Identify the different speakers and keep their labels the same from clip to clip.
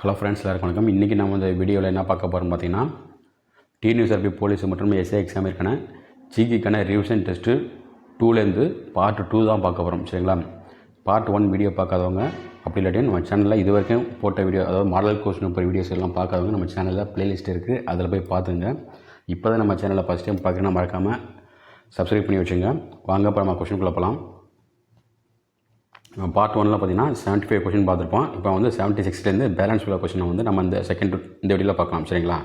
Speaker 1: Hello friends எல்லாருக்கும் வணக்கம். இன்றைக்கி நம்ம இந்த வீடியோவில் என்ன பார்க்க போகிறோம் பார்த்தீங்கன்னா டிஎன்யூஎஸ்ஆர்பி போலீஸ் மற்றும் எஸ்ஏ எக்ஸாமிற்கான ஜிகிக்கான ரிவிஷன் டெஸ்ட்டு டூலேருந்து பார்ட் டூ தான் பார்க்க போகிறோம் சரிங்களா? பார்ட் ஒன் வீடியோ பார்க்காதவங்க அப்படி இல்லாட்டி நம்ம சேனலில் இது வரைக்கும் போட்ட வீடியோ அதாவது மாடல் கொஸ்டின் போகிற வீடியோஸ் எல்லாம் பார்க்காதவங்க நம்ம சேனலில் ப்ளேலிஸ்ட் இருக்குது அதில் போய் பார்த்துங்க. இப்போ தான் நம்ம சேனலில் ஃபஸ்ட் டைம் பார்க்குறேன்னா மறக்காமல் சப்ஸ்கிரைப் பண்ணி வச்சுங்க. வாங்க இப்போ நம்ம கொஷின் போகலாம் பார்ட் ஒனில் பார்த்தீங்கன்னா செவன்ட்டி ஃபைவ் கொஷின் பார்த்துருப்போம். இப்போ வந்து செவன்ட்டி சிக்ஸ்லேருந்து பேலன்ஸ் உள்ள கொஷினை வந்து நம்ம இந்த செகண்ட் இந்த வீடியோவில் பார்க்கலாம். சரிங்களா?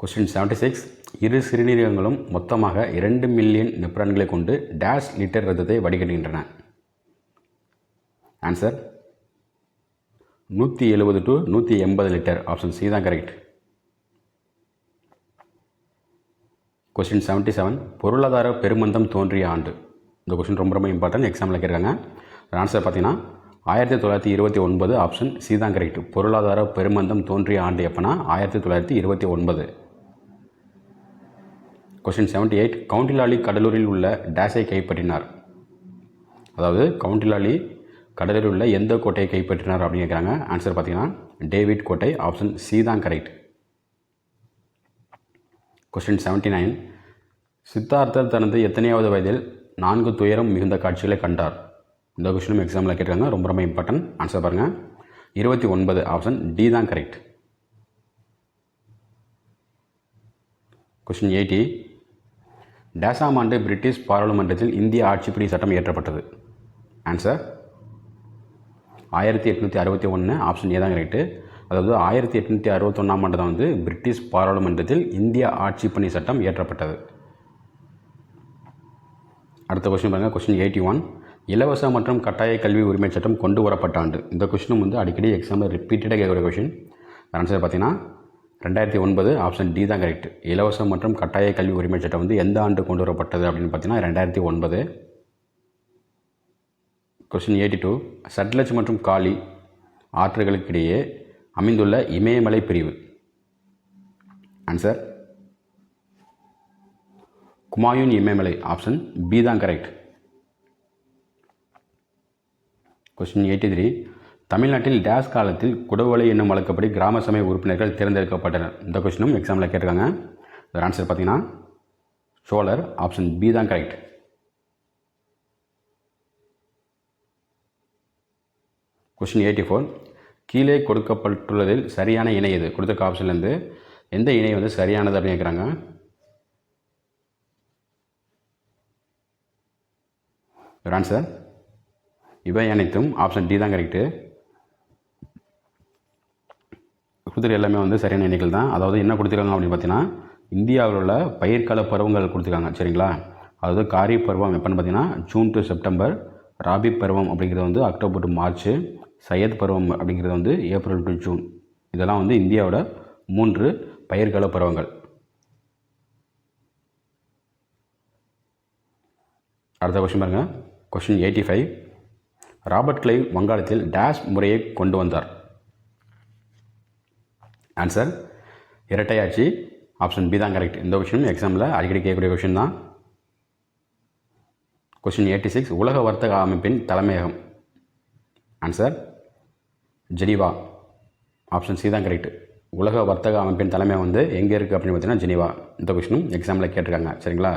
Speaker 1: கொஸ்டின் செவன்ட்டி சிக்ஸ் இரு சிறுநீரகங்களும் மொத்தமாக இரண்டு மில்லியன் நெப்ரான்களை கொண்டு டேஷ் லிட்டர் ரத்தத்தை வடிகட்டுகின்றன. ஆன்சர் நூற்றி எழுபது டு நூற்றி எண்பது லிட்டர் ஆப்ஷன் சி தான் கரெக்ட் கொஸ்டின் செவன்ட்டி செவன் பொருளாதார பெருமந்தம் தோன்றிய ஆண்டு. இந்த கொஸ்டின் ரொம்ப ரொம்ப இம்பார்ட்டன்ட் எக்ஸாமில் கேட்குறாங்க ஆன்சர் பார்த்தீங்கன்னா ஆயிரத்தி தொள்ளாயிரத்தி இருபத்தி ஒன்பது ஆப்ஷன் சி தான் கரெக்ட் பொருளாதார பெருமந்தம் தோன்றிய ஆண்டு எப்போனா ஆயிரத்தி தொள்ளாயிரத்தி இருபத்தி ஒன்பது. கொஸ்டின் செவன்ட்டி எயிட் கவுண்டிலாலி கடலூரில் உள்ள டேஷை கைப்பற்றினார். அதாவது கவுண்டிலாலி கடலூரில் உள்ள எந்த கோட்டையை கைப்பற்றினார் அப்படின்னு கேட்குறாங்க. ஆன்சர் பார்த்தீங்கன்னா டேவிட் கோட்டை. ஆப்ஷன் சி தான் கரெக்ட் கொஸ்டின் செவன்டி நைன் சித்தார்த்தர் தனது எத்தனையாவது வயதில் நான்கு துயரம் மிகுந்த காட்சிகளை கண்டார்? இந்த கொஸ்டினும் எக்ஸாமில் கேட்டிருக்காங்க. ரொம்ப ரொம்ப இம்பார்ட்டன்ட் ஆன்சர் பாருங்கள் இருபத்தி ஒன்பது ஆப்ஷன் டி தான் கரெக்ட் கொஸ்டின் எயிட்டி டேசாம் ஆண்டு பிரிட்டிஷ் பாராளுமன்றத்தில் இந்திய ஆட்சிப்படி சட்டம் இயற்றப்பட்டது. ஆன்சர் ஆயிரத்தி எட்நூற்றி அறுபத்தி ஒன்று ஆப்ஷன் ஏ தான் கரெக்டு அதாவது ஆயிரத்தி எட்நூற்றி அறுபத்தொன்னாம் ஆண்டு தான் வந்து பிரிட்டிஷ் பாராளுமன்றத்தில் இந்திய பணி சட்டம் இயற்றப்பட்டது. அடுத்த கொஸ்டின் பாருங்கள் கொஸ்டின் எயிட்டி ஒன் இலவச மற்றும் கட்டாய கல்வி உரிமை சட்டம் கொண்டு வரப்பட்ட ஆண்டு. இந்த கொஸ்டினும் வந்து அடிக்கடி எக்ஸாமில் ரிப்பீட்டடாக கேட்குற கொஸ்டின் ஆன்சர் பார்த்தீங்கன்னா ரெண்டாயிரத்தி ஒன்பது ஆப்ஷன் டி தான் கரெக்ட் இலவச மற்றும் கட்டாய கல்வி உரிமை சட்டம் வந்து எந்த ஆண்டு கொண்டு வரப்பட்டது அப்படின்னு பார்த்தீங்கன்னா ரெண்டாயிரத்தி ஒன்பது. கொஸ்டின் எயிட்டி டூ சட்லஜ் மற்றும் காலி ஆற்றுகளுக்கிடையே அமைந்துள்ள இமயமலை பிரிவு. ஆன்சர் குமாயூன் இமயமலை ஆப்ஷன் பி தான் கரெக்ட் கொஸ்டின் எயிட்டி த்ரீ தமிழ்நாட்டில் டேஸ் காலத்தில் குடவலை என்னும் வழக்கப்படி கிராம சபை உறுப்பினர்கள் தேர்ந்தெடுக்கப்பட்டனர். இந்த கொஸ்டினும் எக்ஸாமில் கேட்டிருக்காங்க. இதோட ஆன்சர் பார்த்தீங்கன்னா சோழர் ஆப்ஷன் பி தான் கரெக்ட் கொஸ்டின் எயிட்டி ஃபோர் கீழே கொடுக்கப்பட்டுள்ளதில் சரியான இணை எது? கொடுத்துருக்க ஆப்ஷன்லேருந்து எந்த இணை வந்து சரியானது அப்படின்னு கேட்குறாங்க ஒரு ஆன்சர் இவை அனைத்தும் ஆப்ஷன் டி தான் கரெக்டு கொடுத்துருக்க எல்லாமே வந்து சரியான இணைகள் தான். அதாவது என்ன கொடுத்துருக்காங்க அப்படின்னு பார்த்தீங்கன்னா இந்தியாவில் உள்ள பயிர்கால பருவங்கள் கொடுத்துருக்காங்க சரிங்களா? அதாவது காரி பருவம் எப்போன்னு பார்த்தீங்கன்னா ஜூன் டு செப்டம்பர் ராபி பருவம் அப்படிங்கிறது வந்து அக்டோபர் டு மார்ச் சையத் பருவம் அப்படிங்கிறது வந்து ஏப்ரல் டு ஜூன். இதெல்லாம் வந்து இந்தியாவோட மூன்று பயிர்கால பருவங்கள். அடுத்த கொஷின் பாருங்கள் question eighty five Robert Clive வங்காளத்தில் டேஷ் முறையை கொண்டு வந்தார். ஆன்சர் இரட்டையாட்சி ஆப்ஷன் பி தான் கரெக்ட் இந்த கொஷின் எக்ஸாமில் அடிக்கடி கேட்கக்கூடிய கொஷின் தான். கொஷின் எயிட்டி சிக்ஸ் உலக வர்த்தக அமைப்பின் தலைமையகம். Answer Geneva. ஆப்ஷன் சி தான் கரெக்ட் உலக வர்த்தக அமைப்பின் தலைமை வந்து எங்கே இருக்குது அப்படின்னு பார்த்தீங்கன்னா ஜெனிவா. இந்த கொஷினும் எக்ஸாமில் கேட்டிருக்காங்க. சரிங்களா?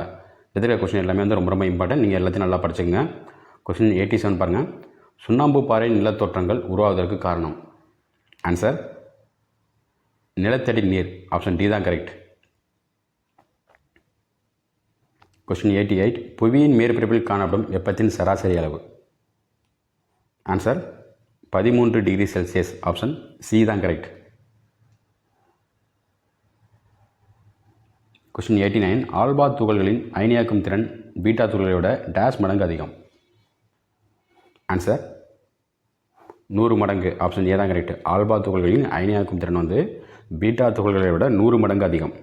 Speaker 1: எதிர்க்க கொஷின் எல்லாமே வந்து ரொம்ப ரொம்ப இம்பார்ட்டன்ட் நீங்கள் எல்லாத்தையும் நல்லா படிச்சுங்க கொஷின் எயிட்டி செவன் பாருங்கள் சுண்ணாம்பு பாறை நிலத்தோற்றங்கள் உருவாவதற்கு காரணம். ஆன்சர் நிலத்தடி நீர். ஆப்ஷன் டி தான் கரெக்ட் கொஸ்டின் எயிட்டி எயிட் புவியின் மேற்பரப்பில் காணப்படும் வெப்பத்தின் சராசரி அளவு. ஆன்சர் பதிமூன்று டிகிரி செல்சியஸ் ஆப்ஷன் சி தான் correct question eighty nine alpha துகள்களின் அயனியாக்கும் திறன் பீட்டா துகள்களை விட டேஷ் மடங்கு அதிகம். ஆன்சர் நூறு மடங்கு. ஆப்ஷன் ஏ தான் கரெக்ட் ஆல்பா துகள்களின் அயனியாக்கும் திறன் வந்து பீட்டா துகள்களை விட நூறு மடங்கு அதிகம்.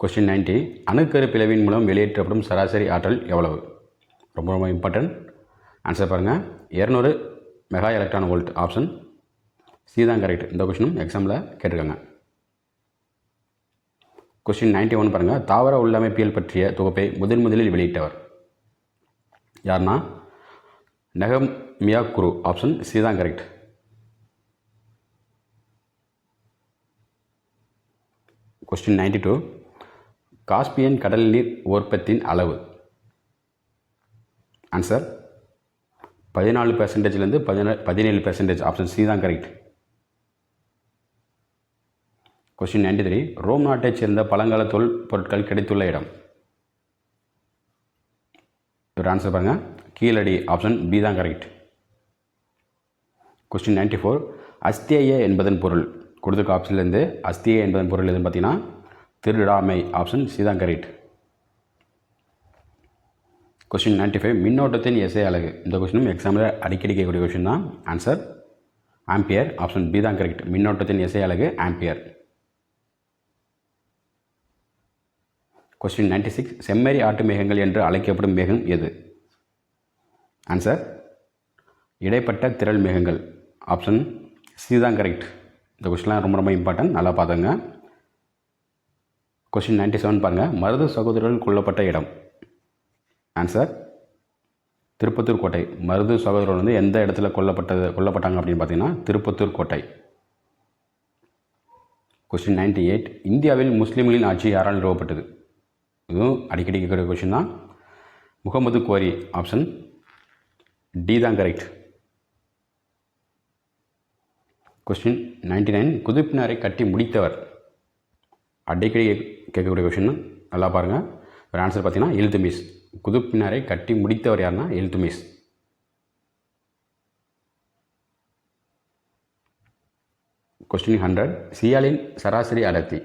Speaker 1: கொஸ்டின் நைன்டி அணுக்கரு பிளவின் மூலம் வெளியேற்றப்படும் சராசரி ஆற்றல் எவ்வளவு? ரொம்ப ரொம்ப இம்பார்ட்டன்ட் ஆன்சர் பாருங்கள் இரநூறு mega electron volt option C தான் கரெக்ட் இந்த கொஷினும் எக்ஸாமில் கேட்டிருக்காங்க. கொஸ்டின் நைன்டி ஒன் பாருங்கள் தாவர உள்ளமைப்பியல் பற்றிய தொகுப்பை முதன் முதலில் வெளியிட்டவர். யாருன்னா மியா குரு. ஆப்ஷன் சி தான் correct question ninety two Caspian கடல் நீர் உற்பத்தியின் அளவு. ஆன்சர் பதினாலு பெர்சன்டேஜ்லேருந்து பதினே பதினேழு பெர்சன்டேஜ் ஆப்ஷன் சி தான் correct question ninety three Rome நாட்டைச் சேர்ந்த பழங்கால தொல் பொருட்கள் கிடைத்துள்ள இடம். ஒரு ஆன்சர் பாருங்கள் கீழடி ஆப்ஷன் பி தான் கரெக்ட் கொஸ்டின் நைன்டி ஃபோர் அஸ்தியேய என்பதன் பொருள். கொடுத்துருக்க ஆப்ஷன்லேருந்து அஸ்திய என்பதன் பொருள் எதுன்னு பார்த்தீங்கன்னா திருடாமை ஆப்ஷன் சி தான் கரெக்ட் கொஸ்டின் நைன்டி ஃபைவ் மின்னோட்டத்தின் எஸ்ஏ அழகு. இந்த கொஸ்டினும் எக்ஸாமில் அடிக்கடி கேட்கக்கூடிய கொஸ்டின் தான். ஆன்சர் ஆம்பியர் ஆப்ஷன் பி தான் கரெக்ட் மின்னோட்டத்தின் எஸ்ஏ அழகு ஆம்பியர் கொஸ்டின் நைன்டி சிக்ஸ் செம்மறி ஆட்டு மேகங்கள் என்று அழைக்கப்படும் மேகம் எது? ஆன்சர் இடைப்பட்ட திரள் மேகங்கள். ஆப்ஷன் சி தான் கரெக்ட் இந்த கொஸ்டின்லாம் ரொம்ப ரொம்ப இம்பார்ட்டன்ட் நல்லா பார்த்துங்க கொஸ்டின் நைன்டி செவன் பாருங்கள் மருது சகோதரர்கள் கொல்லப்பட்ட இடம். ஆன்சர் திருப்பத்தூர் கோட்டை. மருது சகோதரர் வந்து எந்த இடத்துல கொல்லப்பட்டது கொல்லப்பட்டாங்க அப்படின்னு பார்த்தீங்கன்னா திருப்பத்தூர் கோட்டை. கொஸ்டின் நைன்டி எயிட் இந்தியாவில் முஸ்லீம்களின் ஆட்சி யாரால் நிறுவப்பட்டது? இதுவும் அடிக்கடி கேட்கக்கூடிய கொஸ்டின் தான். முகமது கோரி ஆப்ஷன் டி தான் கரெக்ட் கொஸ்டின் நைன்டி நைன் குதுப்பினாரை கட்டி முடித்தவர். அடிக்கடி கேட்கக்கூடிய கொஷின் நல்லா பாருங்கள் ஒரு ஆன்சர் பார்த்தீங்கன்னா இல்துமிஸ் குதுப்பினாரை கட்டி முடித்தவர் யாருன்னா இல்துமிஸ் கொஸ்டின் ஹண்ட்ரட் சியாலின் சராசரி அடர்த்தி.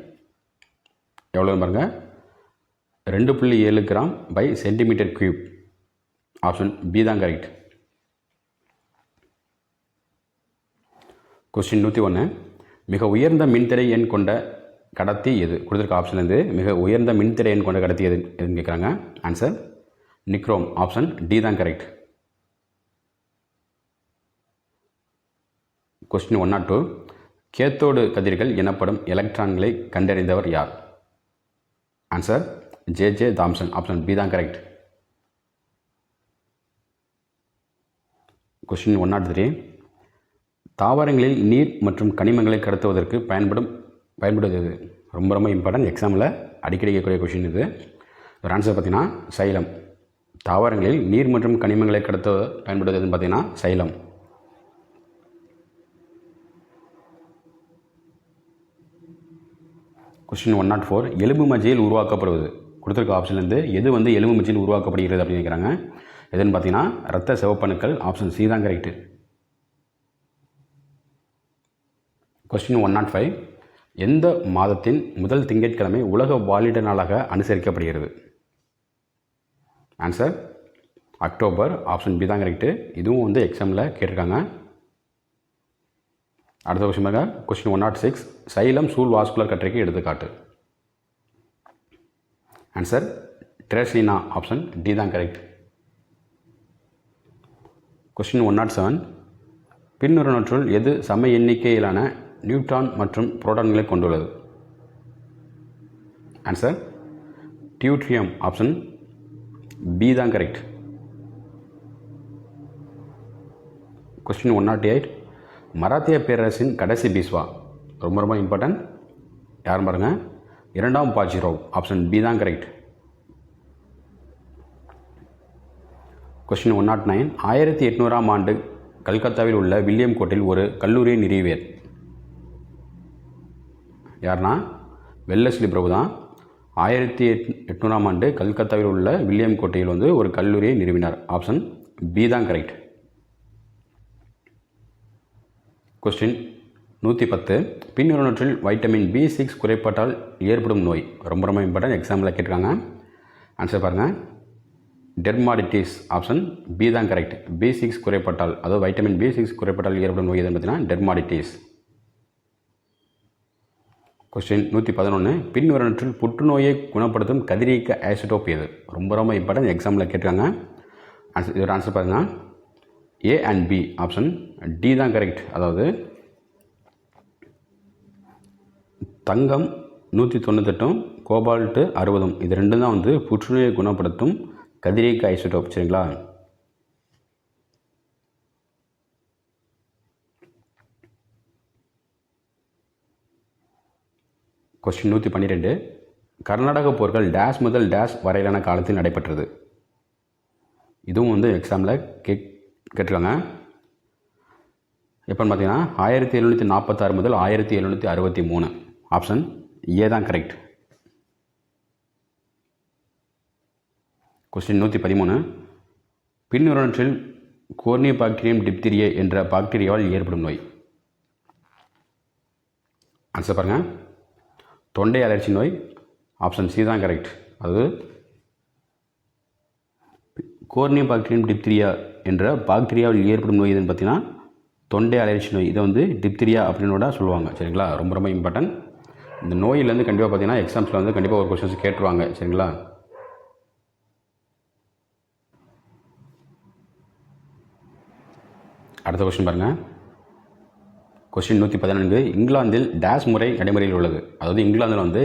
Speaker 1: எவ்வளோன்னு பாருங்கள் ரெண்டு புள்ளி ஏழு gram per centimetre cube option B தான் கரெக்ட் கொஸ்டின் நூற்றி ஒன்று மிக உயர்ந்த மின்திரை எண் கொண்ட கடத்தி எது? கொடுத்துருக்க ஆப்ஷன்லேருந்து மிக உயர்ந்த மின்திரை எண் கொண்ட கடத்தி எது? எதுன்னு கேட்குறாங்க ஆன்சர் நிக்ரோம் ஆப்ஷன் டி தான் correct question one nought two cathode கதிர்கள் எனப்படும் எலக்ட்ரான்களை கண்டறிந்தவர் யார்? Answer J J Thomson option B தான் correct question one nought three தாவரங்களில் நீர் மற்றும் கனிமங்களை கடத்துவதற்கு பயன்படும் பயன்படுவது ரொம்ப ரொம்ப இம்பார்ட்டன்ட் எக்ஸாமில் அடிக்கடி கேட்கக்கூடிய கொஷின் இது. ஒரு ஆன்சர் பார்த்தீங்கன்னா சைலம். தாவரங்களில் நீர் மற்றும் கனிமங்களை கடத்த பயன்படுவதுன்னு பார்த்தீங்கன்னா சைலம். கொஸ்டின் ஒன் நாட் ஃபோர் எலும்பு மஜ்ஜையில் உருவாக்கப்படுவது. கொடுத்துருக்க ஆப்ஷன்லேருந்து எது வந்து எலும்பு மஜ்ஜையில் உருவாக்கப்படுகிறது அப்படின்னு கேட்குறாங்க எதுன்னு பார்த்தீங்கன்னா ரத்த சிவப்பணுக்கள் ஆப்ஷன் சி தான் correct question one nought five எந்த மாதத்தின் முதல் திங்கட்கிழமை உலக வாலிட நாளாக அனுசரிக்கப்படுகிறது? ஆன்சர் அக்டோபர் ஆப்ஷன் பி தான் கரெக்டு இதுவும் வந்து எக்ஸாமில் கேட்டிருக்காங்க. அடுத்த கொஸ்டின் பாருங்க. கொஸ்டின் ஒன் நாட் சிக்ஸ் சைலம் சூல் வாஸ்குலர் கற்றைக்கு எடுத்துக்காட்டு. ஆன்சர் ட்ரேஸ்லினா ஆப்ஷன் டி தான் correct question one nought seven பின்னுறுநற்றுள் எது சம எண்ணிக்கையிலான நியூட்ரான் மற்றும் புரோட்டான்களை கொண்டுள்ளது? ஆன்சர் டியூட்ரியம் ஆப்ஷன் பி தான் correct question one nought eight மராத்திய பேரரசின் கடைசி பீஸ்வா ரொம்ப ரொம்ப இம்பார்ட்டன்ட் யாரும் பாருங்கள் இரண்டாம் பாஜிரோவ் ஆப்ஷன் பி தான் correct question one nought nine ஆயிரத்தி எட்நூறாம் ஆண்டு கல்கத்தாவில் உள்ள வில்லியம் கோட்டில் ஒரு கல்லூரியை நிறுவியர் யாருன்னா வெல்லஸ்லி பிரபு தான். ஆயிரத்தி எட் எட்நூறாம் ஆண்டு கல்கத்தாவில் உள்ள வில்லியம் கோட்டையில் வந்து ஒரு கல்லூரியை நிறுவினார். ஆப்ஷன் பி தான் கரெக்ட் கொஸ்டின் நூற்றி பத்து. பின்னுறுநற்றில் வைட்டமின் பி சிக்ஸ் குறைபாட்டால் ஏற்படும் நோய். ரொம்ப ரொம்ப இம்பார்ட்டன்ட் எக்ஸாம்பிள் கேட்டிருக்காங்க. ஆன்சர் பாருங்கள் டெர்மாடிட்டிஸ் ஆப்ஷன் பி தான் கரெக்ட் பி சிக்ஸ் குறைபாட்டால் அதாவது வைட்டமின் பி சிக்ஸ் குறைபாட்டால் ஏற்படும் நோய் எதுன்னு பார்த்தீங்கன்னா டெர்மாடிட்டிஸ் கொஸ்டின் நூற்றி பதினொன்று பின்வரவற்றில் புற்றுநோயை குணப்படுத்தும் கதிரியக்க ஆசிடோப் எது? ரொம்ப ரொம்ப இம்பார்ட்டன்ட் எக்ஸாமில் கேட்டிருக்காங்க. ஆன்சர் இதோட ஆன்சர் பாருங்கள் A and B option D தான் கரெக்ட் அதாவது தங்கம் நூற்றி தொண்ணூத்தெட்டும் கோபால்ட்டு அறுபதும். இது ரெண்டும் தான் வந்து புற்றுநோயை குணப்படுத்தும் கதிரியக்க ஐசோடோப். சரிங்களா? கொஸ்டின் நூற்றி பன்னிரெண்டு. கர்நாடக போர்கள் டேஷ் முதல் டேஷ் வரையிலான காலத்தில் நடைபெற்றது. இதுவும் வந்து எக்ஸாமில் கேக் கேட்டிருக்காங்க. எப்போன்னு பார்த்தீங்கன்னா ஆயிரத்தி எழுநூற்றி நாற்பத்தாறு முதல் ஆயிரத்தி எழுநூற்றி அறுபத்தி மூணு. ஆப்ஷன் ஏ தான் கரெக்ட் கொஸ்டின் நூற்றி பதிமூணு. பின்னுரற்றில் கோர்னிய பாக்டீரியம் டிப்திரியே என்ற பாக்டீரியாவால் ஏற்படும் நோய். ஆன்சர் பாருங்கள் தொண்டை அலர்ச்சி நோய் ஆப்ஷன் சி தான் கரெக்ட் அது கோர்னிய பாக்டீரியம் டிப்திரியா என்ற பாக்டீரியாவில் ஏற்படும் நோய் எதுன்னு பார்த்தீங்கன்னா தொண்டை அலர்ச்சி நோய். இதை வந்து டிப்திரியா அப்படின்னு கூட சொல்லுவாங்க. சரிங்களா? ரொம்ப ரொம்ப இம்பார்ட்டன்ட் இந்த நோயிலேருந்து கண்டிப்பாக பார்த்தீங்கன்னா எக்ஸாம்ஸில் வந்து கண்டிப்பாக ஒரு கொஸ்டின்ஸ் கேட்டுருவாங்க. சரிங்களா? அடுத்த கொஸ்டின் பாருங்கள் கொஸ்டின் நூற்றி பதினான்கு இங்கிலாந்தில் டேஷ் முறை நடைமுறையில் உள்ளது. அதாவது இங்கிலாந்தில் வந்து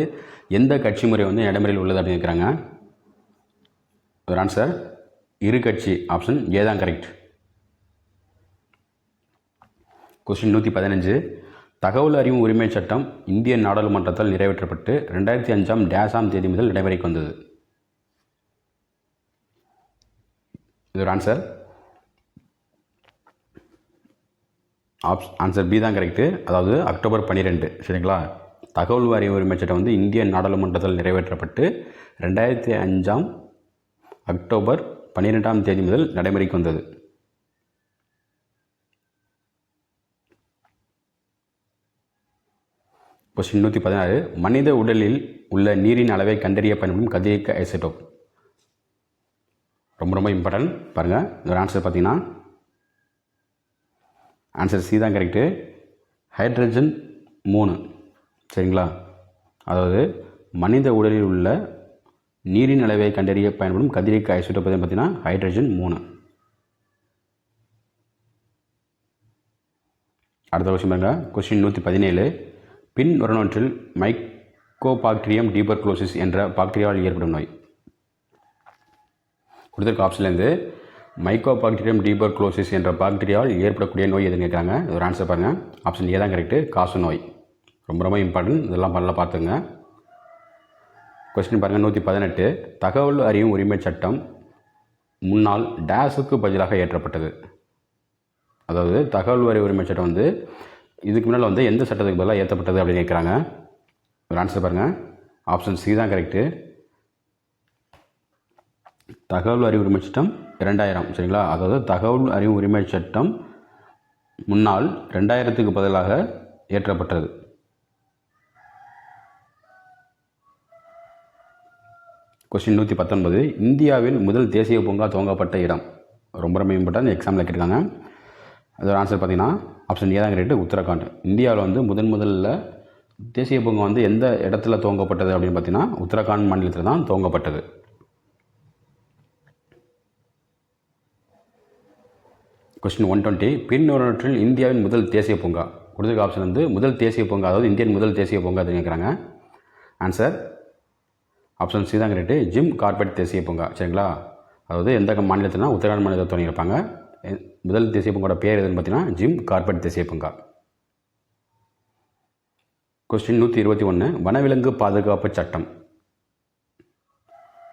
Speaker 1: எந்த கட்சி முறை வந்து நடைமுறையில் உள்ளது அப்படின்னு இருக்கிறாங்க ஒரு ஆன்சர் இரு கட்சி ஆப்ஷன் ஏ தான் கரெக்ட் கொஸ்டின் நூற்றி பதினஞ்சு. தகவல் அறிவு உரிமை சட்டம் இந்திய நாடாளுமன்றத்தால் நிறைவேற்றப்பட்டு ரெண்டாயிரத்தி அஞ்சாம் டேஷாம் தேதி முதல் நடைமுறைக்கு வந்தது. இது ஒரு ஆன்சர் ஆப்ஸ் ஆன்சர் பி தான் கரெக்டு அதாவது அக்டோபர் பன்னிரெண்டு சரிங்களா? தகவல் வாரிய உரிமை சட்டம் வந்து இந்திய நாடாளுமன்றத்தில் நிறைவேற்றப்பட்டு ரெண்டாயிரத்தி அஞ்சாம் அக்டோபர் பன்னிரெண்டாம் தேதி முதல் நடைமுறைக்கு வந்தது. கொஸ்டின் நூற்றி பதினாறு. மனித உடலில் உள்ள நீரின் அளவை கண்டறிய பயன்படும் கதிரியக்க ஐசோட்டோப் ரொம்ப ரொம்ப இம்பார்ட்டன்ட் பாருங்கள் இந்த ஆன்சர் பார்த்தீங்கன்னா ஆன்சர் சி தான் கரெக்டு ஹைட்ரஜன் மூணு. சரிங்களா? அதாவது மனித உடலில் உள்ள நீரின் அளவை கண்டறிய பயன்படும் கதிரியக்க ஐசோடோப் பார்த்தீங்கன்னா ஹைட்ரஜன் மூணு. அடுத்த கொஸ்டின் பாருங்க. கொஸ்டின் நூற்றி பதினேழு. பின் வருணொன்றில் மைக்கோபாக்டீரியம் டீபர்குலோசிஸ் என்ற பாக்டீரியாவால் ஏற்படும் நோய். கொடுத்துருக்க ஆப்ஷன்லேருந்து மைக்கோ பாக்டீரியம் டீபர்குலோசிஸ் என்ற பாக்டீரியாவால் ஏற்படக்கூடிய நோய் எதுன்னு கேட்குறாங்க. ஒரு ஆன்சர் பாருங்கள் ஆப்ஷன் ஏ தான் கரெக்டு காசு நோய். ரொம்ப ரொம்ப இம்பார்ட்டன்ட் இதெல்லாம் பண்ணல பார்த்துங்க. கொஸ்டின் பாருங்கள் நூற்றி பதினெட்டு. தகவல் அறியும் உரிமை சட்டம் முன்னால் டேஸுக்கு பதிலாக ஏற்றப்பட்டது. அதாவது தகவல் அறிவு உரிமை சட்டம் வந்து இதுக்கு முன்னால் வந்து எந்த சட்டத்துக்கு பதிலாக ஏற்றப்பட்டது அப்படின்னு கேட்குறாங்க. ஒரு ஆன்சர் பாருங்கள் ஆப்ஷன் சி தான் கரெக்டு தகவல் அறிவு உரிமை சட்டம் இரண்டாயிரம் சரிங்களா? அதாவது தகவல் அறிவு உரிமை சட்டம் முன்னால் ரெண்டாயிரத்துக்கு பதிலாக ஏற்றப்பட்டது கொஸ்டின் நூற்றி பத்தொன்பது. இந்தியாவில் முதல் தேசிய பூங்கா துவங்கப்பட்ட இடம். ரொம்ப ரொம்ப இம்பார்ட்டன் எக்ஸாமில் கேட்டிருக்காங்க. அதோட ஆன்சர் பார்த்தீங்கன்னா ஆப்ஷன் ஏ தான் உத்தரகாண்ட். இந்தியாவில் வந்து முதன் முதலில் தேசிய பூங்கா வந்து எந்த இடத்துல துவங்கப்பட்டது அப்படின்னு பார்த்தீங்கன்னா உத்தரகாண்ட் மாநிலத்தில் தான் துவங்கப்பட்டது. கொஸ்டின் ஒன் டுவெண்ட்டி பின்வருவற்றில் இந்தியாவின் முதல் தேசிய பூங்கா. கொடுத்துருக்க ஆப்ஷன் வந்து முதல் தேசிய பூங்கா அதாவது இந்தியன் முதல் தேசிய பூங்கா அப்படின்னு கேட்குறாங்க ஆன்சர் ஆப்ஷன் சி தான் கரெக்டு ஜிம் கார்பெட் தேசிய பூங்கா. சரிங்களா? அதாவது எந்த மாநிலத்தினா உத்தரகாண்ட் மாநிலத்தில் தொடங்கியிருப்பாங்க. முதல் தேசிய பூங்கோட பேர் எதுன்னு பார்த்தீங்கன்னா ஜிம் கார்பெட் தேசிய பூங்கா. கொஸ்டின் நூற்றி இருபத்தி ஒன்று வனவிலங்கு பாதுகாப்பு சட்டம்.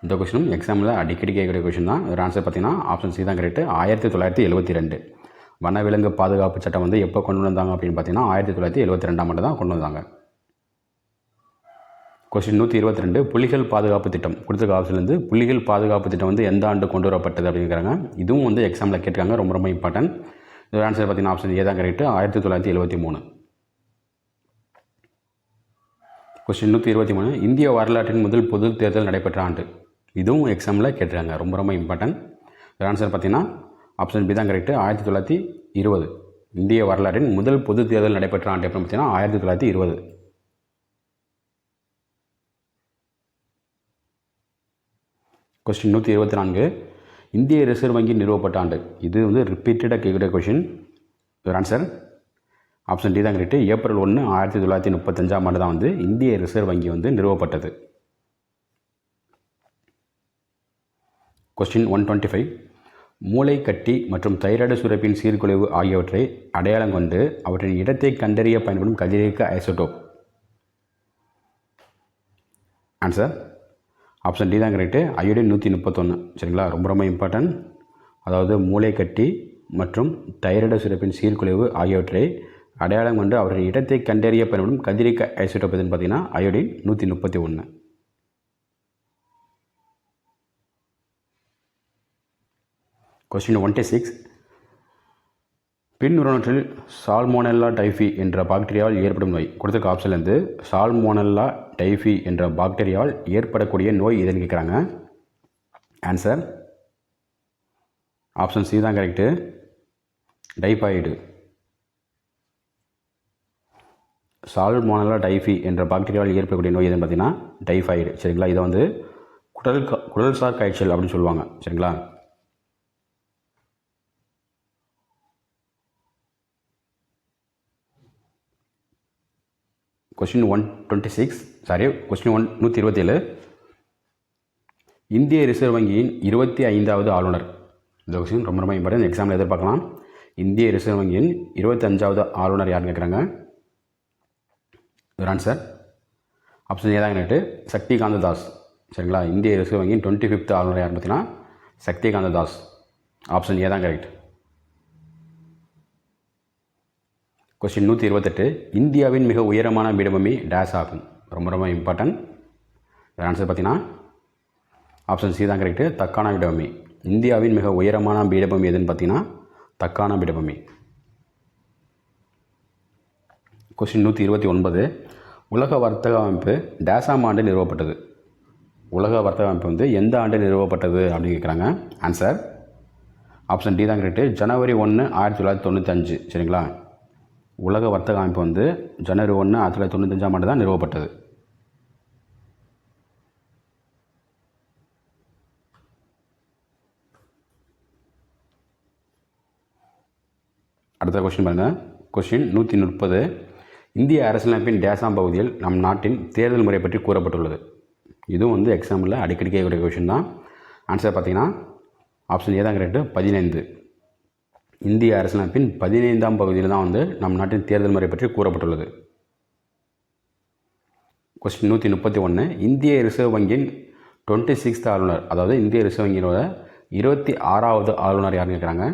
Speaker 1: இந்த கொஸ்டினும் எக்ஸாமில் அடிக்கடி கேட்கக்கூடிய கொஷின் தான். ஒரு ஆன்சர் பார்த்தீங்கன்னா ஆப்ஷன் சி தான் கரெக்ட் ஆயிரத்தி தொள்ளாயிரத்தி எழுபத்தி ரெண்டு வனவிலங்கு பாதுகாப்பு சட்டம் வந்து எப்போ கொண்டு வந்தாங்க அப்படின்னு பார்த்தீங்கன்னா ஆயிரத்தி தொள்ளாயிரத்தி எழுபத்தி ரெண்டாம் ஆண்டு தான் கொண்டு வந்தாங்க. கொஸ்டின் நூற்றி இருபத்தி ரெண்டு புலிகள் பாதுகாப்பு திட்டம். கொடுத்துருக்க ஆப்ஷன்லேருந்து புலிகள் பாதுகாப்பு திட்டம் வந்து எந்த ஆண்டு கொண்டு வரப்பட்டது அப்படிங்கிறாங்க. இதுவும் வந்து எக்ஸாமில் கேட்டிருக்காங்க ரொம்ப ரொம்ப இம்பார்ட்டன்ட் இதோட ஆன்சர் பார்த்தீங்கன்னா ஆப்ஷன் ஏ தான் கரெக்ட் ஆயிரத்தி தொள்ளாயிரத்தி எழுபத்தி மூணு. கொஸ்டின் நூற்றி இருபத்தி மூணு இந்திய வரலாற்றின் முதல் பொது தேர்தல் நடைபெற்ற ஆண்டு. இதுவும் எக்ஸாமில் கேட்டிருக்காங்க. ரொம்ப ரொம்ப இம்பார்ட்டன்ட் ஆன்சர் பார்த்தீங்கன்னா ஆப்ஷன் பி தான் கரெக்டு ஆயிரத்தி தொள்ளாயிரத்தி இருபது. இந்திய வரலாற்றின் முதல் பொது தேர்தல் நடைபெற்ற ஆண்டு எப்படின்னு பார்த்தீங்கன்னா ஆயிரத்தி தொள்ளாயிரத்தி இருபது. கொஸ்டின் நூற்றி இருபத்தி நான்கு. இந்திய ரிசர்வ் வங்கி நிறுவப்பட்ட ஆண்டு. இது வந்து ரிப்பீட்டடாக கேட்குற கொஷின் ஒரு ஆன்சர் ஆப்ஷன் டி தான் கரெக்டு ஏப்ரல் ஒன்று ஆயிரத்தி தொள்ளாயிரத்தி முப்பத்தஞ்சாம் ஆண்டு தான் வந்து இந்திய ரிசர்வ் வங்கி வந்து நிறுவப்பட்டது. கொஸ்டின் ஒன் டுவெண்ட்டி ஃபைவ் மூளை கட்டி மற்றும் தைராய்டு சுரப்பின் சீர்குலைவு ஆகியவற்றை அடையாளம் கொண்டு அவற்றின் இடத்தை கண்டறிய பயன்படும் கதிரியக்க ஐசோடோப். ஆன்சர் ஆப்ஷன் டி தான் கரெக்டு அயோடின் நூற்றி முப்பத்தொன்று சரிங்களா? ரொம்ப ரொம்ப இம்பார்ட்டன்ட் அதாவது மூளை கட்டி மற்றும் தைராய்டு சுரப்பின் சீர்குலைவு ஆகியவற்றை அடையாளம் கொண்டு அவரின் இடத்தை கண்டறிய பயன்படும் கதிரிக்க ஐசோட்டோப் எதுன்னு பார்த்தீங்கன்னா அயோடின் நூற்றி முப்பத்தி ஒன்று கொஸ்டின் ஒன்டி சிக்ஸ் பின் உணவற்றில் சால்மோனெல்லா டைஃபி என்ற பாக்டீரியாவால் ஏற்படும் நோய். கொடுத்துருக்க ஆப்ஷன்லேருந்து சால்மோனெல்லா டைஃபி என்ற பாக்டீரியாவால் ஏற்படக்கூடிய நோய் எதுன்னு கேட்குறாங்க? ஆன்சர் ஆப்ஷன் சி தான் கரெக்டு டைஃபாய்டு சால்மோனலா டைஃபி என்ற பாக்டீரியாவால் ஏற்படக்கூடிய நோய் எதுன்னு பார்த்தீங்கன்னா டைஃபாய்டு சரிங்களா? இதை வந்து குடல் கா- குடல்சார் காய்ச்சல் அப்படின்னு சொல்லுவாங்க. சரிங்களா? Question one twenty six sorry question one நூற்றி இருபத்தேழு. இந்திய ரிசர்வ் வங்கியின் இருபத்தி ஐந்தாவது ஆளுநர். இந்த கொஸ்டின் ரொம்ப ரொம்ப இம்பார்ட்டன் எக்ஸாமில் எதிர்பார்க்கலாம். இந்திய ரிசர்வ் வங்கியின் இருபத்தஞ்சாவது ஆளுநர் யாருன்னு கேட்குறாங்க? ஒரு ஆன்சர் ஆப்ஷன் ஏதாங்க நட்டு சக்திகாந்த தாஸ். சரிங்களா? இந்திய ரிசர்வ் வங்கியின் டுவெண்ட்டி ஃபிஃப்த் ஆளுநர் யார் பார்த்தீங்கன்னா Shaktikanta Das. Option A correct question நூற்றி இருபத்தெட்டு. இந்தியாவின் மிக உயரமான பீடபூமி டேஸ் ஆகும். ரொம்ப ரொம்ப இம்பார்ட்டன்ட் ஆன்சர் பார்த்தீங்கன்னா ஆப்ஷன் சி தான் கரெக்டு தக்கான பீடபூமி. இந்தியாவின் மிக உயரமான பீடபூமி எதுன்னு பார்த்தீங்கன்னா தக்கான பீடபூமி. கொஸ்டின் நூற்றி இருபத்தி ஒன்பது. உலக வர்த்தக அமைப்பு டேசாம் ஆண்டு நிறுவப்பட்டது. உலக வர்த்தக அமைப்பு வந்து எந்த ஆண்டு நிறுவப்பட்டது அப்படின்னு கேட்குறாங்க. ஆன்சர் ஆப்ஷன் டி தான் கரெக்டு ஜனவரி ஒன்று ஆயிரத்தி தொள்ளாயிரத்தி தொண்ணூத்தஞ்சு. சரிங்களா? உலக வர்த்தக அமைப்பு வந்து ஜனவரி ஒன்று ஆயிரத்தி தொள்ளாயிரத்தி தொண்ணூத்தஞ்சாம் ஆண்டு தான் நிறுவப்பட்டது. அடுத்த கொஷின் பாருங்கள் கொஸ்டின் நூற்றி முப்பது. இந்திய அரசியலமைப்பின் டேசாம் பகுதியில் நம் நாட்டின் தேர்தல் முறை பற்றி கூறப்பட்டுள்ளது. இதுவும் வந்து எக்ஸாமில் அடிக்கடி கேட்கக்கூடிய கொஷின் தான். ஆன்சர் பார்த்தீங்கன்னா ஆப்ஷன் ஏ ரேட்டு கரெக்டு பதினைந்து. இந்திய அரசியலமைப்பின் பதினைந்தாம் பகுதியில் தான் வந்து நம் நாட்டின் தேர்தல் முறை பற்றி கூறப்பட்டுள்ளது. கொஸ்டின் நூற்றி முப்பத்தி ஒன்று இந்திய ரிசர்வ் வங்கியின் டுவெண்ட்டி சிக்ஸ்த் ஆளுநர் அதாவது இந்திய ரிசர்வ் வங்கியோட இருபத்தி ஆறாவது ஆளுநர் யாருன்னு கேட்குறாங்க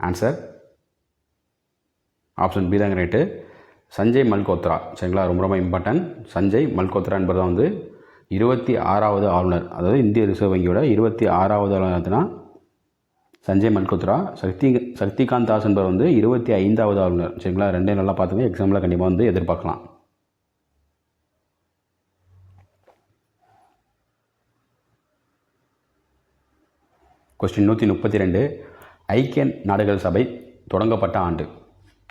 Speaker 1: ஆன்சர் ஆப்ஷன் பி தான் ரைட்டு சஞ்சய் மல்கோத்ரா. சரிங்களா? ரொம்ப ரொம்ப இம்பார்ட்டன்ட் சஞ்சய் மல்கோத்ரா என்பது வந்து இருபத்தி ஆறாவது ஆளுநர். அதாவது இந்திய ரிசர்வ் வங்கியோட இருபத்தி ஆறாவது ஆளுநர்னா சஞ்சய் மல்கோத்ரா சக்தி சக்திகாந்த் தாஸ் என்பவர் வந்து இருபத்தி ஐந்தாவது ஆளுநர். சரிங்களா? ரெண்டையும் நல்லா பார்த்துங்க. எக்ஸாமில் கண்டிப்பாக வந்து எதிர்பார்க்கலாம். கொஸ்டின் நூற்றி முப்பத்தி ரெண்டு ஐக்கிய நாடுகள் சபை தொடங்கப்பட்ட ஆண்டு.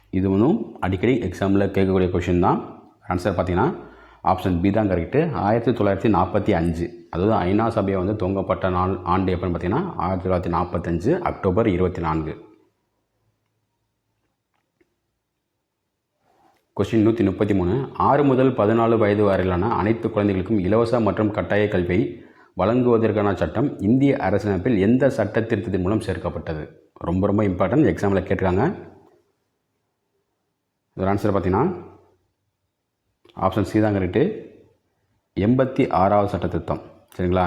Speaker 1: இதுவும் அடிக்கடி எக்ஸாமில் கேட்கக்கூடிய கொஷின் தான். ஆன்சர் பார்த்தீங்கன்னா ஆப்ஷன் பி தான் கரெக்டு ஆயிரத்தி தொள்ளாயிரத்தி நாற்பத்தி அஞ்சு அதாவது ஐநா சபையை வந்து துவங்கப்பட்ட நாள் ஆண்டு எப்போன்னு பார்த்தீங்கன்னா ஆயிரத்தி தொள்ளாயிரத்தி நாற்பத்தஞ்சு அக்டோபர் இருபத்தி நான்கு. கொஸ்டின் நூற்றி முப்பத்தி மூணு ஆறு முதல் பதினாலு வயது வரையிலான அனைத்து குழந்தைகளுக்கும் இலவச மற்றும் கட்டாய கல்வியை வழங்குவதற்கான சட்டம் இந்திய அரசமைப்பில் எந்த சட்ட திருத்தத்தின் மூலம் சேர்க்கப்பட்டது? ரொம்ப ரொம்ப இம்பார்ட்டன்ட் எக்ஸாமில் கேட்டிருக்காங்க. இதோட ஆன்சர் பார்த்தீங்கன்னா ஆப்ஷன் சி தான் கரெக்டு எண்பத்தி ஆறாவது சட்டத்திருத்தம். சரிங்களா?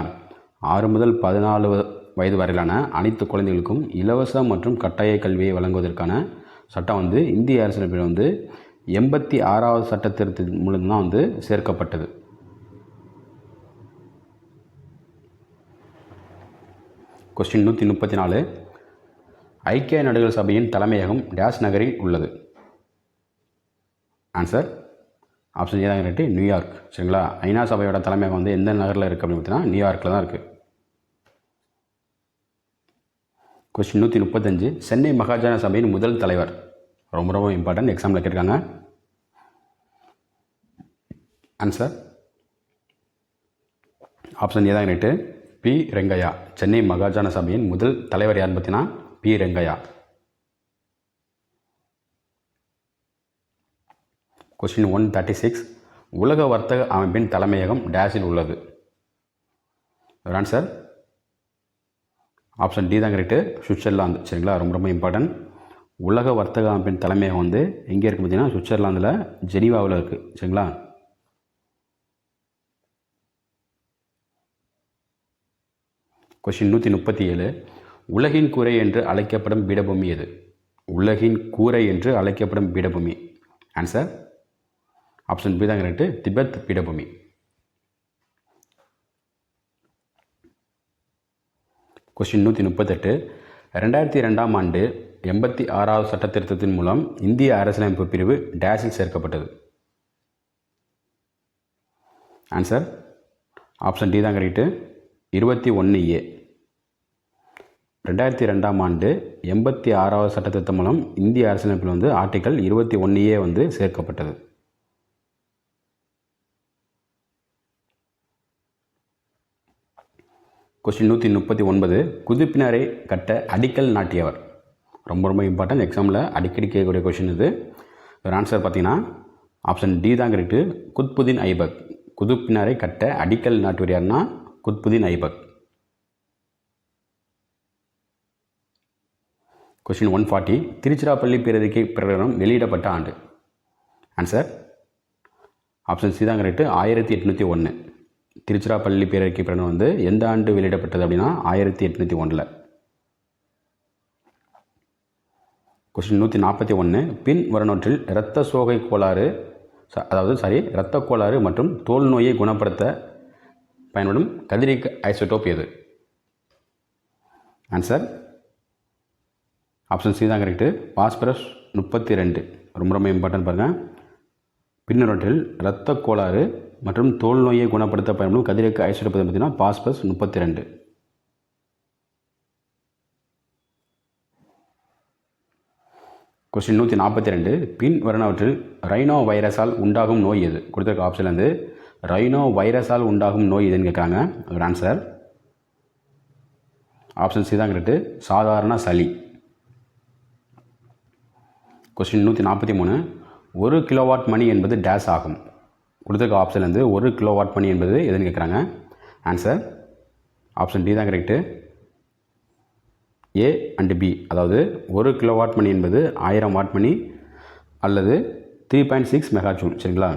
Speaker 1: ஆறு முதல் பதினாலு வயது வரையிலான அனைத்து குழந்தைகளுக்கும் இலவச மற்றும் கட்டாய கல்வியை வழங்குவதற்கான சட்டம் வந்து இந்திய அரசியலமைப்பில் வந்து எண்பத்தி ஆறாவது சட்ட திருத்தத்தின் வந்து சேர்க்கப்பட்டது. கொஸ்டின் நூற்றி முப்பத்தி நாலு. ஐக்கிய நாடுகள் சபையின் தலைமையகம் டேஸ் நகரில் உள்ளது. ஆன்சர் ஆப்ஷன் ஏ தான் கரெக்டு நியூயார்க் சரிங்களா? ஐநா சபையோட தலைமையகம் வந்து எந்த நகரில் இருக்குது அப்படின்னு பார்த்தீங்கன்னா நியூயார்க்கில் தான் இருக்குது கொஸ்டின் நூற்றி முப்பத்தஞ்சு சென்னை மகாஜன சபையின் முதல் தலைவர். ரொம்ப ரொம்ப இம்பார்ட்டன்ட் எக்ஸாமில் கேட்டிருக்காங்க. ஆன்சர் ஆப்ஷன் ஏ தான் கரெக்டு பி ரெங்கையா. சென்னை மகாஜன சபையின் முதல் தலைவர் யாருன்னு பார்த்தீங்கன்னா P Rangaiah. Question one thirty six உலக வர்த்தக அமைப்பின் தலைமையகம் டேஷில் உள்ளது. ஆன்சர் ஆப்ஷன் டி தான் கரெக்டு சுவிட்சர்லாந்து. சரிங்களா? ரொம்ப ரொம்ப இம்பார்ட்டன்ட் உலக வர்த்தக அமைப்பின் தலைமையகம் வந்து எங்கே இருக்குது பார்த்தீங்கன்னா சுவிட்சர்லாந்தில் ஜெனீவாவில் இருக்குது சரிங்களா? கொஷின் நூற்றி முப்பத்தி ஏழு. உலகின் கூரை என்று அழைக்கப்படும் பீடபூமி எது? உலகின் கூரை என்று அழைக்கப்படும் பீடபூமி. ஆன்சர் ஆப்ஷன் பி தான் கரெக்டு திபெத் பீடபூமி. கொஸ்டின் நூற்றி முப்பத்தெட்டு. ரெண்டாயிரத்தி ரெண்டாம் ஆண்டு எண்பத்தி ஆறாவது சட்ட திருத்தத்தின் மூலம் இந்திய அரசியலமைப்பு பிரிவு டேஷில் சேர்க்கப்பட்டது. ஆன்சர் ஆப்ஷன் டி தான் கரெக்டு இருபத்தி ஒன்று ஏ. ரெண்டாயிரத்தி ரெண்டாம் ஆண்டு எண்பத்தி ஆறாவது சட்டத்திருத்தம் மூலம் இந்திய அரசியலமைப்பில் வந்து ஆர்டிக்கல் இருபத்தி ஒன்று ஏ வந்து சேர்க்கப்பட்டது. கொஸ்டின் நூற்றி முப்பத்தி ஒன்பது குதிப்பினரை கட்ட அடிக்கல் நாட்டியவர். ரொம்ப ரொம்ப இம்பார்ட்டன்ட் எக்ஸாமில் அடிக்கடி கேட்கக்கூடிய கொஷின் இது. ஒரு ஆன்சர் பார்த்தீங்கன்னா ஆப்ஷன் டி தான் கரெக்டு குத்புதீன் ஐபக். குதுப்பினரை கட்ட அடிக்கல் நாட்டுவர் யாருன்னா Qutbuddin Aibak. Question one forty Tiruchirappalli பேரறிக்கை பிரகடனம் வெளியிடப்பட்ட ஆண்டு. ஆன்சர் ஆப்ஷன் சி தான் கரெக்டு ஆயிரத்தி எட்நூற்றி ஒன்று திருச்சிராப்பள்ளி பேரறிக்கை பிரகடனம் வந்து எந்த ஆண்டு வெளியிடப்பட்டது அப்படின்னா ஆயிரத்தி எட்நூற்றி ஒன்றில் கொஸ்டின் நூற்றி நாற்பத்தி ஒன்று பின் வரநூற்றில் இரத்த சோகை கோளாறு அதாவது சாரி இரத்த கோளாறு மற்றும் தோல் நோயை குணப்படுத்த பயன்படும் கதிரிக் ஐசோட்டோப் எது? ஆன்சர் ஆப்ஷன் சி தான் கரெக்டு பாஸ்பரஸ் முப்பத்தி ரெண்டு. ரொம்ப ரொம்ப இம்பார்ட்டன்ட் பாருங்கள் பின்னரொற்றில் இரத்த கோளாறு மற்றும் தோல் நோயை குணப்படுத்த பயன்படும் கதிரியக்க ஐசோடோப் பார்த்தீங்கன்னா பாஸ்பஸ் முப்பத்தி ரெண்டு கொஸ்டின் நூற்றி நாற்பத்தி ரெண்டு பின் வருணவற்றில் ரைனோ வைரஸால் உண்டாகும் நோய் எது? கொடுத்துருக்க ஆப்ஷன் வந்து ரைனோ வைரஸால் உண்டாகும் நோய் எதுன்னு கேட்குறாங்க. ஒரு ஆன்சர் ஆப்ஷன் சி தான் கரெக்டு சாதாரண சளி. கொஸ்டின் நூற்றி நாற்பத்தி மூணு. ஒரு கிலோவாட் மணி என்பது டேஸ் ஆகும். கொடுத்துருக்க ஆப்ஷன் வந்து ஒரு கிலோவாட் மணி என்பது எதுன்னு கேட்குறாங்க. ஆன்சர் ஆப்ஷன் டி தான் கரெக்டு ஏ அண்டு பி அதாவது ஒரு கிலோ வாட் மணி என்பது ஆயிரம் வாட் மணி அல்லது three point six mega joule சரிங்களா?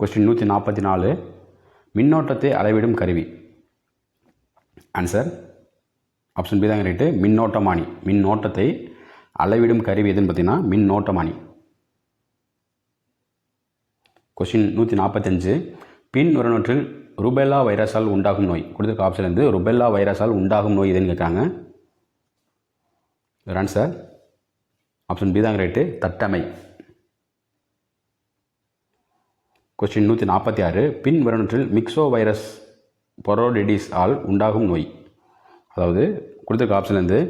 Speaker 1: கொஸ்டின் நூற்றி நாற்பத்தி நாலு மின்னோட்டத்தை அளவிடும் கருவி. ஆன்சர் ஆப்ஷன் பி தான் கரெக்டு மின்னோட்டமானி. மின்னோட்டத்தை அளவிடும் கருவி எதுன்னு பார்த்தீங்கன்னா மின்னோட்டமானி. கொஷின் நூற்றி நாற்பத்தஞ்சு பின் வருணற்றில் ருபெல்லா வைரஸால் உண்டாகும் நோய். கொடுத்துருக்க ஆப்ஷன் வந்து ருபெல்லா வைரஸால் உண்டாகும் நோய் எதுன்னு கேட்குறாங்க. சார் ஆன்சர் ஆப்ஷன் பி தான் கரெக்டு தட்டமை. கொஸ்டின் நூற்றி நாற்பத்தி ஆறு பின் வருணற்றில் மிக்சோ வைரஸ் பொரோடிடிஸ் ஆல் உண்டாகும் நோய். அதாவது கொடுத்துருக்க ஆப்ஷன்லேருந்து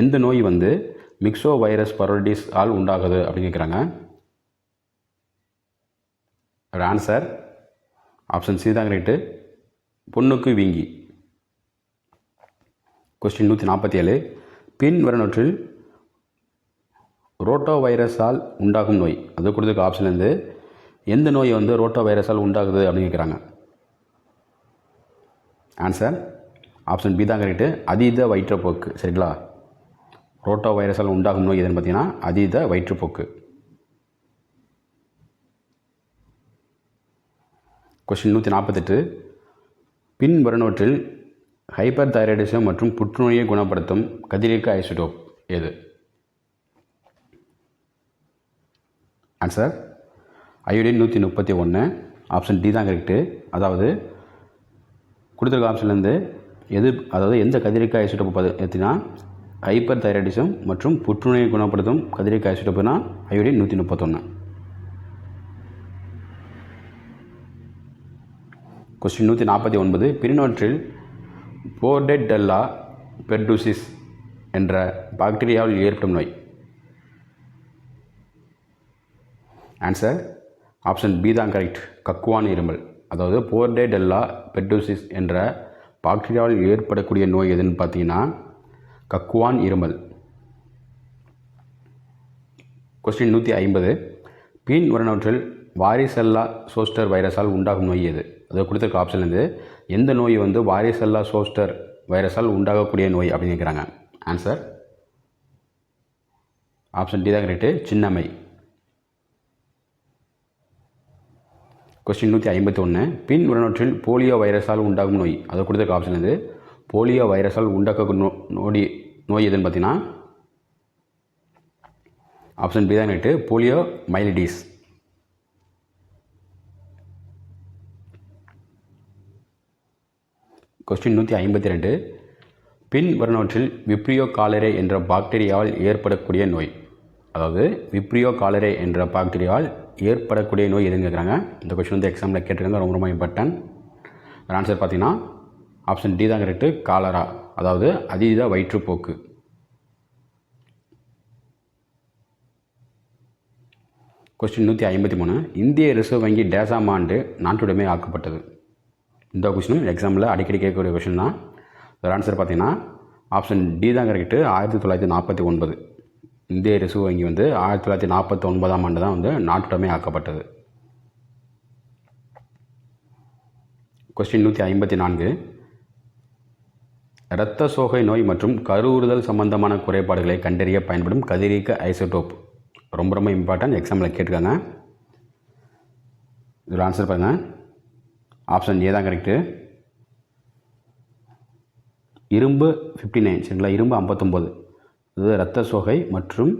Speaker 1: எந்த நோய் வந்து மிக்சோ வைரஸ் பரோடிஸ் ஆல் உண்டாகுது அப்படின்னு கேட்குறாங்க. ஆன்சர் ஆப்ஷன் சி தான் கரெக்டு பொண்ணுக்கு வீங்கி. கொஸ்டின் நூற்றி நாற்பத்தி ஏழு பின் வரநூற்றில் ரோட்டோ வைரஸால் உண்டாகும் நோய். அது கொடுத்துருக்க ஆப்ஷன்லேருந்து எந்த நோய் வந்து ரோட்டோ வைரஸால் உண்டாகுது அப்படின்னு கேட்குறாங்க. ஆன்சர் ஆப்ஷன் பி தான் கரெக்டு அதீத வயிற்றுப்போக்கு சரிங்களா? ரோட்டோ வைரஸால் உண்டாகும் நோய் எதுன்னு பார்த்தீங்கன்னா அதீத வயிற்றுப்போக்கு. கொஸ்டின் நூற்றி நாற்பத்தெட்டு. பின் வருணவற்றில் ஹைப்பர் தைராய்டிசம் மற்றும் புற்றுநோயை குணப்படுத்தும் கதிரியக்க ஐசோடோப் எது? ஆன்சர் அயோடின் நூற்றி முப்பத்தி ஒன்று ஆப்ஷன் டி தான் கரெக்டு அதாவது கொடுத்துருக்க ஆப்ஷன்லேருந்து எது அதாவது எந்த கதிரிக்காய் ஐசோடோப் பார்த்தீங்கன்னா ஹைப்பர் தைராய்டிசம் மற்றும் புற்றுநோயை குணப்படுத்தும் கதிரிக்காய் ஐசோடோப்புனா அயோடின் நூற்றி முப்பத்தொன்று கொஸ்டின் நூற்றி நாற்பத்தி ஒன்பது. பிரினோற்றில் போர்டெட்டெல்லா பெர்டூசிஸ் என்ற பாக்டீரியாவில் ஏற்படும் நோய். ஆன்சர் ஆப்ஷன் பி தான் கரெக்ட் கக்குவான் இருமல். அதாவது போர்டேடெல்லா பெர்டூசிஸ் என்ற பாக்டீரியாவில் ஏற்படக்கூடிய நோய் எதுன்னு பார்த்தீங்கன்னா கக்குவான் இருமல். கொஸ்டின் நூற்றி ஐம்பது. பீன் உரணவற்றில் வாரிசல்லா சோஸ்டர் வைரஸால் உண்டாகும் நோய் எது? அதை கொடுத்துருக்க ஆப்ஷன் வந்து எந்த நோய் வந்து வாரிசல்லா சோஸ்டர் வைரஸால் உண்டாகக்கூடிய நோய் அப்படின்னு கேட்குறாங்க. ஆன்சர் ஆப்ஷன் டி தான் கரெக்டு சின்னம்மை. கொஸ்டின் நூற்றி ஐம்பத்தி ஒன்று பின் உடனொற்றில் போலியோ வைரஸால் உண்டாகும் நோய். அதை கொடுத்துருக்க ஆப்ஷன் இது போலியோ வைரஸால் உண்டாக்க நோ நோடி நோய் எதுன்னு பார்த்தீங்கன்னா ஆப்ஷன் பி தான் ரைட்டு போலியோ மைலிடிஸ். கொஸ்டின் நூற்றி ஐம்பத்தி ரெண்டு. பின் வருணவற்றில் விப்ரியோ காலரே என்ற பாக்டீரியாவால் ஏற்படக்கூடிய நோய். அதாவது விப்ரியோ காலரே என்ற பாக்டீரியாவால் ஏற்படக்கூடிய நோய் எதுன்னு கேட்குறாங்க. இந்த கொஸ்டின் வந்து எக்ஸாமில் கேட்டிருக்காங்க ரொம்ப ரொம்ப இம்பார்ட்டன்ட் ஆன்சர் பார்த்தீங்கன்னா ஆப்ஷன் டி தான் கரெக்டு காலரா அதாவது அதீத வயிற்றுப்போக்கு. கொஸ்டின் நூற்றி ஐம்பத்தி மூணு. இந்திய ரிசர்வ் வங்கி டேசாம் ஆண்டு நாட்டுடைமை ஆக்கப்பட்டது. இந்த கொஸ்டினும் எக்ஸாமில் அடிக்கடி கேட்கக்கூடிய கொஸ்டின் தான். ஆன்சர் பார்த்தீங்கன்னா ஆப்ஷன் டி தான் கரெக்டு ஆயிரத்தி தொள்ளாயிரத்தி நாற்பத்தி ஒன்பது. இந்திய ரிசர்வ் வங்கி வந்து ஆயிரத்தி தொள்ளாயிரத்தி நாற்பத்தி ஒன்பதாம் ஆண்டு தான் வந்து நாட்டுடைமை ஆக்கப்பட்டது. கொஸ்டின் நூற்றி ஐம்பத்தி நான்கு. இரத்த சோகை நோய் மற்றும் கருவுறுதல் சம்பந்தமான குறைபாடுகளை கண்டறிய பயன்படும் கதிரியக்க ஐசோடோப். ரொம்ப ரொம்ப இம்பார்ட்டன்ட் எக்ஸாமில் கேட்டிருக்காங்க. இதில் ஆன்சர் பாருங்கள் ஆப்ஷன் ஏ தான் கரெக்டு இரும்பு ஃபிஃப்டி நைன் சரிங்களா? இரும்பு ஐம்பத்தொம்போது இது இரத்த சோகை மற்றும்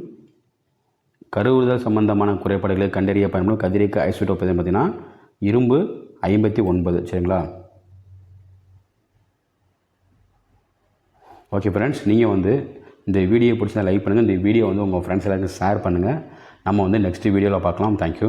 Speaker 1: கருவுறுதல் சம்பந்தமான குறைபாடுகளை கண்டறிய பயன்படும் கதிரிக்கு ஐசோடோப் எதுன்னு பார்த்தீங்கன்னா இரும்பு ஐம்பத்தி ஒன்பது சரிங்களா? ஓகே ஃப்ரெண்ட்ஸ் நீங்கள் வந்து இந்த வீடியோ பிடிச்சா லைக் பண்ணுங்கள் இந்த வீடியோ வந்து உங்கள் ஃப்ரெண்ட்ஸ் எல்லாருக்கும் ஷேர் பண்ணுங்கள் நம்ம வந்து நெக்ஸ்ட் வீடியோவில் பார்க்கலாம். தேங்க்யூ